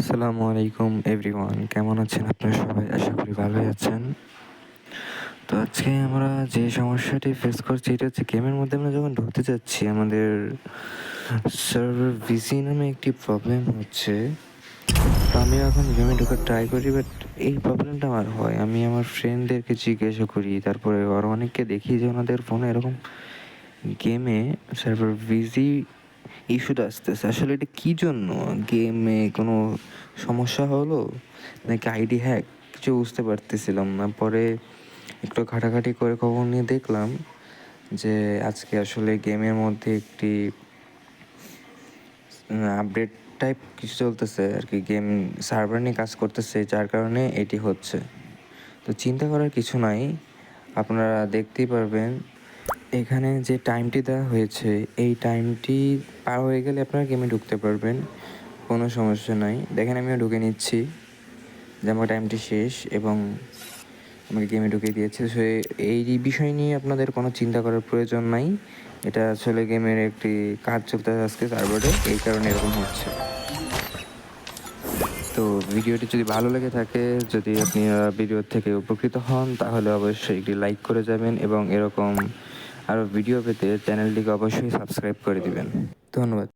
আসসালামু আলাইকুম এভরিওয়ান কেমন আছেন আপনারা সবাই? আশা করি ভালোই আছেন। তো আজকে আমরা যে সমস্যাটি ফেস করছি, এটা হচ্ছে গেমের মধ্যে আমরা যখন ঢুকতে যাচ্ছি, আমাদের সার্ভার ভিসি নামে একটি প্রবলেম হচ্ছে। তো আমি এখন গেমে ঢোকার ট্রাই করি বাট এই প্রবলেমটা আমার হয়। আমি আমার ফ্রেন্ডদেরকে জিজ্ঞাসা করি, তারপরে আরও অনেককে দেখি যে ওনাদের ফোনে এরকম গেমে সার্ভার ভিজি ইস্যুটা আসতেছে। আসলে এটা কী জন্য? গেমে কোনো সমস্যা হলো? নাকি আইডি হ্যাক কিছু বুঝতে পারতেছিলাম না। পরে একটু ঘাটাঘাটি করে খবর নিয়ে দেখলাম যে আজকে আসলে গেমের মধ্যে একটি আপডেট টাইপ কিছু চলতেছে আর কি। গেম সার্ভার নিয়ে কাজ করতেছে, যার কারণে এটি হচ্ছে। তো চিন্তা করার কিছু নাই। আপনারা দেখতেই পারবেন এখানে যে টাইমটি দেওয়া হয়েছে, এই টাইমটি পার হয়ে গেলে আপনারা গেমে ঢুকতে পারবেন। কোনো সমস্যা নাই। দেখেন আমিও ঢুকে নিচ্ছি। যে আমার টাইমটি শেষ এবং আমাকে গেমে ঢুকে দিয়েছে। সো এই বিষয় নিয়ে আপনাদের কোনো চিন্তা করার প্রয়োজন নাই। এটা আসলে গেমের একটি কাজ চলতে আজকে সার্ভারে এই কারণে এরকম হচ্ছে। তো ভিডিওটি যদি ভালো লেগে থাকে, যদি আপনি ভিডিও থেকে উপকৃত হন, তাহলে অবশ্যই একটি লাইক করে যাবেন এবং এরকম আরও ভিডিও পেতে চ্যানেলটিকে অবশ্যই সাবস্ক্রাইব করে দিবেন। ধন্যবাদ।